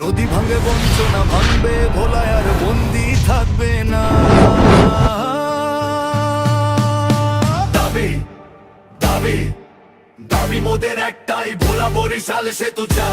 নদী ভাঙে বঞ্চনা, ভাঙবে ভোলায় আর বন্দি থাকবে না। দাবি দাবি দাবি মোদের একটাই, ভোলা বরিশাল সেতু তো যা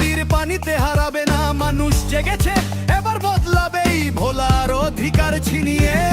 নদীর পানিতে হারাবে না মানুষ জেগেছে এবার বদলাবেই ভোলার অধিকার ছিনিয়ে।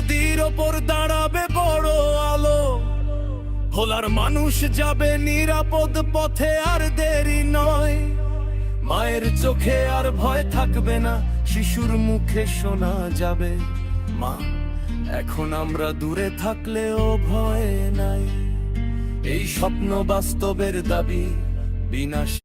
নদীর ওপর দাঁড়াবে বড় আলো। ভোলার মানুষ যাবে নিরাপদ পথে আর দেরি নয়। মায়ের চোখে আর ভয় থাকবে না, শিশুর মুখে শোনা যাবে। মা, এখন আমরা দূরে থাকলেও ভয় নাই। এই স্বপ্ন বাস্তবের দাবি, বিনাশ